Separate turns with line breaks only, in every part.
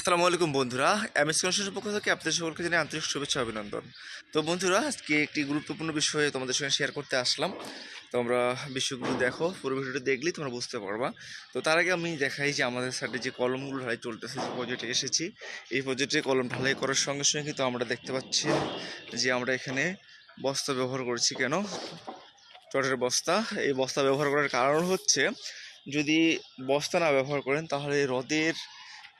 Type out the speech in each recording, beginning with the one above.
আসসালামু আলাইকুম বন্ধুরা, এমএস কনস্ট্রাকশন পক্ষ থেকে আপনাদের সকলকে জানাই আন্তরিক শুভেচ্ছা অভিনন্দন। তো বন্ধুরা, আজকে একটি গুরুত্বপূর্ণ বিষয়ে তোমাদের সঙ্গে শেয়ার করতে আসলাম। তোমরা বিষয়গুলো দেখো, পুরো ভিডিওটা দেখলেই তোমরা বুঝতে পারবা। তো তার আগে আমি দেখাই যে আমাদের সাইডে যে কলমগুলো ঢালাই চলতেছে, যে প্রজেক্টে এসেছি, এই প্রজেক্টে কলম ঢালাই করার সঙ্গে সঙ্গে কিন্তু আমরা দেখতে পাচ্ছি যে আমরা এখানে বস্তা ব্যবহার করছি কেন? চটের বস্তা। এই বস্তা ব্যবহার করার কারণ হচ্ছে, যদি বস্তা না ব্যবহার করেন তাহলে রোদের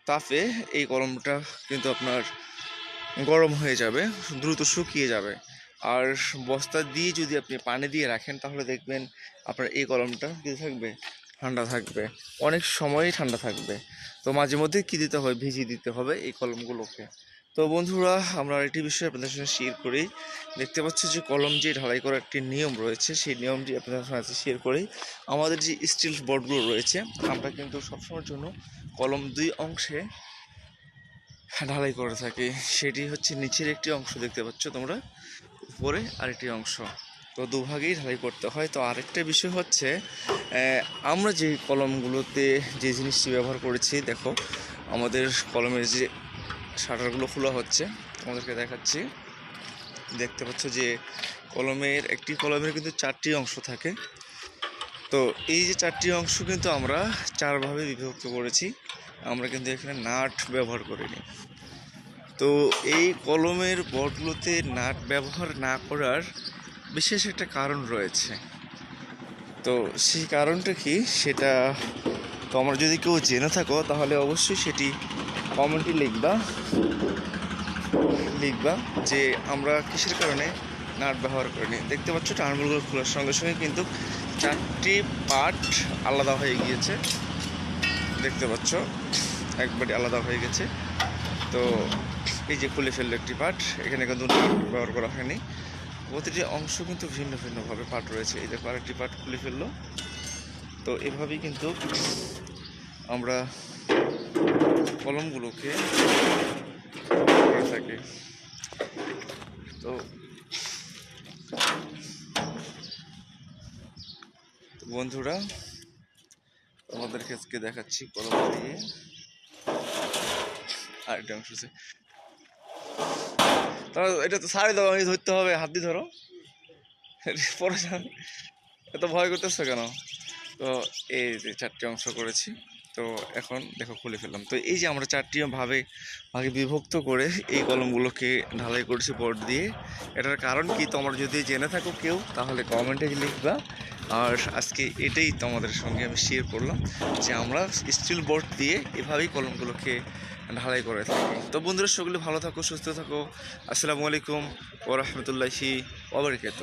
তাপে এই কলমটা কিন্তু আপনার গরম হয়ে যাবে, দ্রুত শুকিয়ে যাবে। আর বস্তা দিয়ে যদি আপনি পানি দিয়ে রাখেন, তাহলে দেখবেন আপনার এই কলমটা কী থাকবে, ঠান্ডা থাকবে। অনেক সময়ই ঠান্ডা থাকবে। তো মাঝে মধ্যে কী দিতে হবে ভিজিয়ে দিতে হবে এই কলমগুলোকে। তো বন্ধুরা, আমরা আরেকটি বিষয় আপনাদের সঙ্গে শেয়ার করি। দেখতে পাচ্ছি যে কলম যে ঢালাই করার একটি নিয়ম রয়েছে। সেই নিয়মটি আপনাদের সঙ্গে শেয়ার করি। আমাদের যে স্টিল বোর্ডগুলো রয়েছে, আমরা কিন্তু সবসময়ের জন্য কলম দুই অংশে ঢালাই করে থাকি। সেটি হচ্ছে নিচের একটি অংশ, দেখতে পাচ্ছ তোমরা? উপরে আরেকটি অংশ। তো দুভাগেই ঢালাই করতে হয়। তো আরেকটা বিষয় হচ্ছে আমরা যে কলমগুলোতে যে জিনিসটি ব্যবহার করেছি, দেখো, আমাদের কলমের যে শাটারগুলো খোলা হচ্ছে। তোমাদেরকে দেখাচ্ছি। দেখতে পাচ্ছ যে কলমের একটি কলমের কিন্তু চারটি অংশ থাকে। তো এই যে চারটি অংশ কিন্তু আমরা চারভাবে বিভক্ত করেছি। আমরা কিন্তু এখানে নাট ব্যবহার করিনি। তো এই কলমের বটগুলোতে নাট ব্যবহার না করার বিশেষ একটা কারণ রয়েছে। তো সেই কারণটা কি? সেটা তোমরা যদি কেউ জেনে থাকো, তাহলে অবশ্যই সেটি কমেন্টে লিখবা। লিখবা যে আমরা কিসের কারণে নাট ব্যবহার করিনি। দেখতে পাচ্ছ টার্নগুলো খোলার সঙ্গে সঙ্গে কিন্তু চারটি পার্ট আলাদা হয়ে গিয়েছে। দেখতে পাচ্ছ একবারে আলাদা হয়ে গেছে। তো এই যে খুলে ফেলল একটি পার্ট, এখানে কিন্তু ব্যবহার করা হয়নি। প্রতিটি অংশ কিন্তু ভিন্ন ভিন্নভাবে পার্ট রয়েছে। এই দেখো আরেকটি পার্ট খুলে ফেলল। তো এভাবেই কিন্তু আমরা কলমগুলোকে থাকি। তো বন্ধুরা, তোমাদেরকে আজকে দেখাচ্ছি কলম দিয়ে। আরেকটা অংশ আছে। এটা তো সারে দাও আমি ধরতে হবে, হাত দিয়ে ধরো। পরে এত ভয় করতেছো কেন? তো এই যে চারটি অংশ করেছি। তো এখন দেখো খুলে ফেললাম। তো এই যে আমরা চারটি ভাবে ভাগে বিভক্ত করে এই কলমগুলোকে ঢালাই করেছি বোর্ড দিয়ে, এটার কারণ কি তোমরা যদি জেনে থাকো কেউ, তাহলে কমেন্টে লিখবা। আর আজকে এটাই তোমাদের সঙ্গে আমি শেয়ার করলাম যে আমরা স্টিল বোর্ড দিয়ে এভাবেই কলমগুলোকে ঢালাই করে থাকি। তো বন্ধুরা, সকলে ভালো থাকো, সুস্থ থাকো। আসসালামু আলাইকুম ওরহমতুল্লাহি ওবরকাত